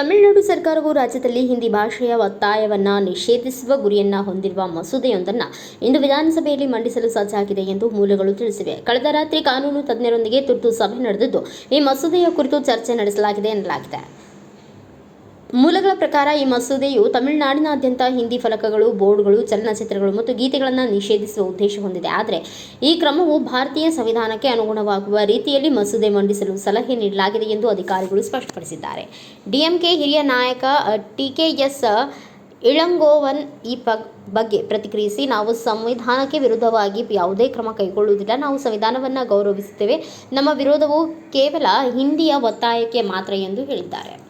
ಇದುವರೆಗೂ ರಾಜ್ಯದಲ್ಲಿ ಹಿಂದಿ ಭಾಷೆಯ ಒತ್ತಾಯವನ್ನು ನಿಷೇಧಿಸುವ ಗುರಿಯನ್ನ ಹೊಂದಿರುವ ಮಸೂದೆಯೊಂದನ್ನು ಇಂದು ವಿಧಾನಸಭೆಯಲ್ಲಿ ಮಂಡಿಸಲು ಸಜ್ಜಾಗಿದೆ ಎಂದು ಮೂಲಗಳು ತಿಳಿಸಿವೆ. ಕಳೆದ ರಾತ್ರಿ ಕಾನೂನು ತಜ್ಞರೊಂದಿಗೆ ತುರ್ತು ಸಭೆ ನಡೆದಿದ್ದು, ಈ ಮಸೂದೆಯ ಕುರಿತು ಚರ್ಚೆ ನಡೆಸಲಾಗಿದೆ ಎನ್ನಲಾಗಿದೆ. ಮೂಲಗಳ ಪ್ರಕಾರ ಈ ಮಸೂದೆಯು ತಮಿಳುನಾಡಿನಾದ್ಯಂತ ಹಿಂದಿ ಫಲಕಗಳು, ಬೋರ್ಡ್ಗಳು, ಚಲನಚಿತ್ರಗಳು ಮತ್ತು ಗೀತೆಗಳನ್ನು ನಿಷೇಧಿಸುವ ಉದ್ದೇಶ ಹೊಂದಿದೆ. ಆದರೆ ಈ ಕ್ರಮವು ಭಾರತೀಯ ಸಂವಿಧಾನಕ್ಕೆ ಅನುಗುಣವಾಗುವ ರೀತಿಯಲ್ಲಿ ಮಸೂದೆ ಮಂಡಿಸಲು ಸಲಹೆ ನೀಡಲಾಗಿದೆ ಎಂದು ಅಧಿಕಾರಿಗಳು ಸ್ಪಷ್ಟಪಡಿಸಿದ್ದಾರೆ. ಡಿಎಂಕೆ ಹಿರಿಯ ನಾಯಕ ಟಿಕೆಎಸ್ ಇಳಂಗೋವನ್ ಈ ಬಗ್ಗೆ ಪ್ರತಿಕ್ರಿಯಿಸಿ, ನಾವು ಸಂವಿಧಾನಕ್ಕೆ ವಿರುದ್ಧವಾಗಿ ಯಾವುದೇ ಕ್ರಮ ಕೈಗೊಳ್ಳುವುದಿಲ್ಲ, ನಾವು ಸಂವಿಧಾನವನ್ನು ಗೌರವಿಸುತ್ತೇವೆ. ನಮ್ಮ ವಿರೋಧವು ಕೇವಲ ಹಿಂದಿಯ ಒತ್ತಾಯಕ್ಕೆ ಮಾತ್ರ ಎಂದು ಹೇಳಿದ್ದಾರೆ.